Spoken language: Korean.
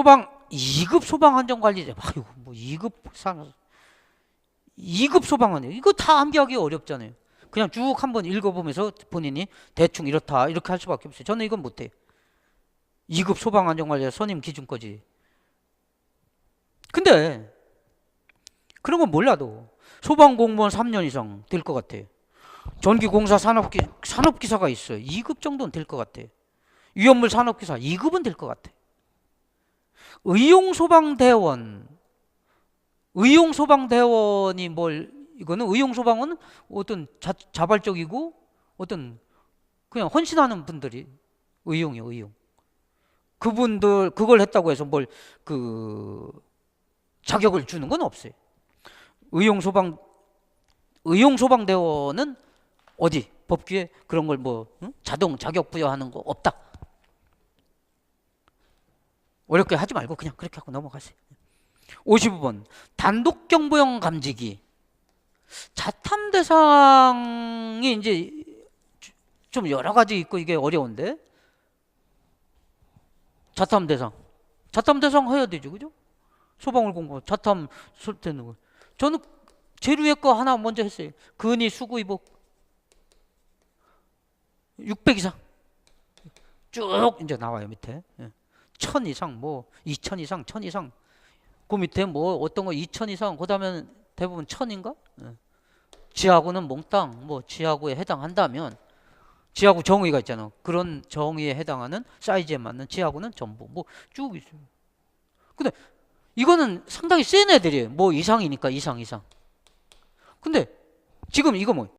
소방 2급 소방 안전 관리자. 아유, 뭐 2급 상 2급 소방 안전 이거 다 암기하기 어렵잖아요. 그냥 쭉 한번 읽어보면서 본인이 대충 이렇다 이렇게 할 수밖에 없어요. 저는 이건 못해요. 2급 소방 안전 관리자 선임 기준까지. 근데 그런 건 몰라도 소방 공무원 3년 이상 될 것 같아. 전기공사 산업기 산업기사가 있어요. 2급 정도는 될 것 같아. 위험물 산업기사 2급은 될 것 같아. 의용소방대원. 의용소방대원이 뭘 이거는 의용소방은 어떤 자, 자발적이고 어떤 그냥 헌신하는 분들이 의용이요 의용. 그분들 그걸 했다고 해서 뭘 그 자격을 주는 건 없어요. 의용소방 의용소방대원은 어디 법규에 그런 걸뭐 자동 자격 부여하는 거 없다 어렵게 하지 말고 그냥 그렇게 하고 넘어가세요. 55번 단독 경보용 감지기 자탐 대상이 이제 좀 여러 가지 있고 이게 어려운데 자탐 대상 자탐 대상 해야 되죠 그죠? 소방을 공부 자탐 설때는 거 저는 위에 거 하나 먼저 했어요. 근위 수구 이복 600 이상 쭉 이제 나와요 밑에. 예. 천 이상 뭐 이천 이상 천 이상. 그 밑에 뭐 어떤 거 이천 이상 그다음에 대부분 천인가? 예. 지하구는 몽땅 뭐 지하구에 해당한다면 지하구 정의가 있잖아. 그런 정의에 해당하는 사이즈에 맞는 지하구는 전부. 뭐 쭉 있어요. 근데 이거는 상당히 센 애들이에요. 뭐 이상이니까 이상 이상. 근데 지금 이거 뭐